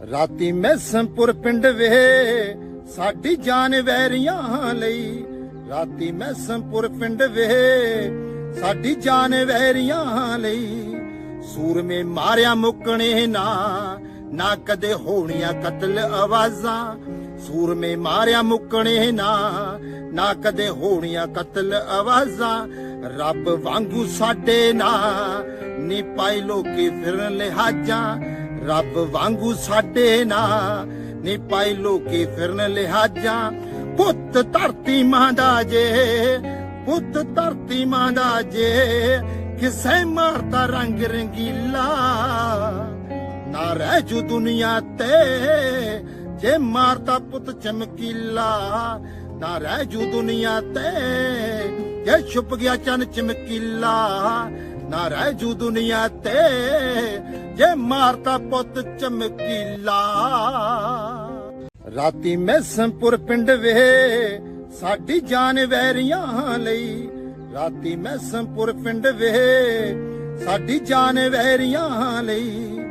ਰਾਤੀ ਮੈਸਮਪੁਰ ਪਿੰਡ ਵੇ ਸਾਡੀ ਜਾਨ ਵੈਰੀਆਂ ਲਈ। ਰਾਤੀ ਮੈਸਮਪੁਰ ਪਿੰਡ ਵੇ ਸਾਡੀ ਜਾਨ ਵੈਰੀਆਂ ਲਈ। ਸੂਰਮੇ ਮਾਰਿਆ ਮੁੱਕਣੇ ਨਾ ਨਾ ਕਦੇ ਹੋਣੀਆਂ ਕਤਲ ਆਵਾਜ਼ਾਂ। ਸੂਰਮੇ ਮਾਰਿਆ ਮੁੱਕਣੇ ਨਾ ਨਾ ਕਦੇ ਹੋਣੀਆਂ ਕਤਲ ਆਵਾਜ਼ਾਂ। ਰੱਬ ਵਾਂਗੂ ਸਾਡੇ ਨਾ ਨੀ ਪਾਈ ਲੋਕੀ ਫਿਰਨ ਲਿਹਾਜਾਂ। ਰੱਬ ਵਾਂਗੂ ਸਾਡੇ ਨਾ ਨੀ ਪਾਈ ਲੋਕੀ ਫਿਰਨ ਲਿਹਾਜਾਂ। ਪੁੱਤ ਧਰਤੀ ਮਾਂ ਦਾ ਜੇ, ਪੁੱਤ ਧਰਤੀ ਮਾਂ ਦਾ ਜੇ, ਕਿਸੇ ਮਾਰਦਾ ਰੰਗ ਰੰਗੀਲਾ ਨਾ ਰਹਿ ਜੂ ਦੁਨੀਆ ਤੇ, ਜੇ ਮਾਰਦਾ ਪੁੱਤ ਚਮਕੀਲਾ ਨਾ ਰਹਿ ਜੂ ਦੁਨੀਆ ਤੇ, ਜੇ ਛੁਪ ਗਿਆ ਚੰਨ ਚਮਕੀਲਾ ਨਾ ਰਹਿ ਜੂ ਦੁਨੀਆ ਤੇ ਜੇ ਮਾਰਦਾ ਪੁੱਤ ਚਮਕੀਲਾ ਰਾਤੀ ਮੈਸਮਪੁਰ ਪਿੰਡ ਵੇ ਸਾਡੀ ਜਾਨ ਵੈਰੀਆਂ ਲਈ ਰਾਤੀ ਮੈਸਮਪੁਰ ਪਿੰਡ ਵੇ ਸਾਡੀ ਜਾਨ ਵੈਰੀਆਂ ਲਈ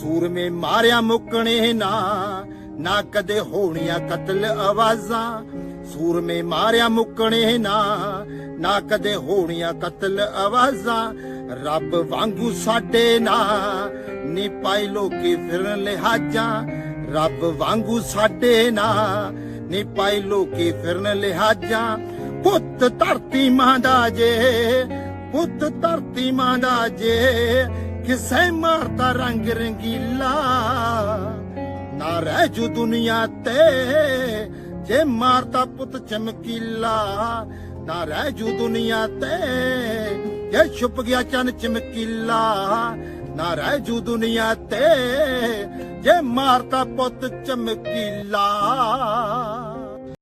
ਸੂਰਮੇ ਮਾਰਿਆ ਮੁੱਕਣੇ ਨਾ ਨਾ ਕਦੇ ਹੋਣੀਆਂ ਕਤਲ ਆਵਾਜ਼ਾਂ। ਸੂਰਮੇ ਮਾਰਿਆ ਮੁੱਕਣੇ ਨਾ ਨਾ ਕਦੇ ਹੋਣੀਆਂ ਕਤਲ ਆਵਾਜ਼ਾਂ। ਰੱਬ ਵਾਂਗੂ ਸਾਡੇ ਨਾ ਨੀ ਪਾਈ ਲੋਕੀ ਫਿਰਨ ਲਿਹਾਜਾਂ। ਰੱਬ ਵਾਂਗੂ ਸਾਡੇ ਨਾ ਨੀ ਪਾਈ ਲੋਕੀ ਫਿਰਨ ਲਿਹਾਜਾਂ। ਪੁੱਤ ਧਰਤੀ ਮਾਂ ਦਾ ਜੇ, ਪੁੱਤ ਧਰਤੀ ਮਾਂ ਦਾ ਜੇ, ਕਿਸੇ ਮਾਰਦਾ ਰੰਗ ਰੰਗੀਲਾ। ਰਹਿ ਜੂ ਦੁਨੀਆ ਤੇ। ਜੇ ਮਾਰਦਾ ਪੁੱਤ ਚਮਕੀਲਾ, ਨਾ ਰਹਿ ਜੂ ਦੁਨੀਆ ਤੇ। ਜੇ ਛੁਪ ਗਿਆ ਚੰਨ ਚਮਕੀਲਾ, ਨਾ ਰਹਿ ਜੂ ਦੁਨੀਆ ਤੇ। ਜੇ ਮਾਰਦਾ ਪੁੱਤ ਚਮਕੀਲਾ।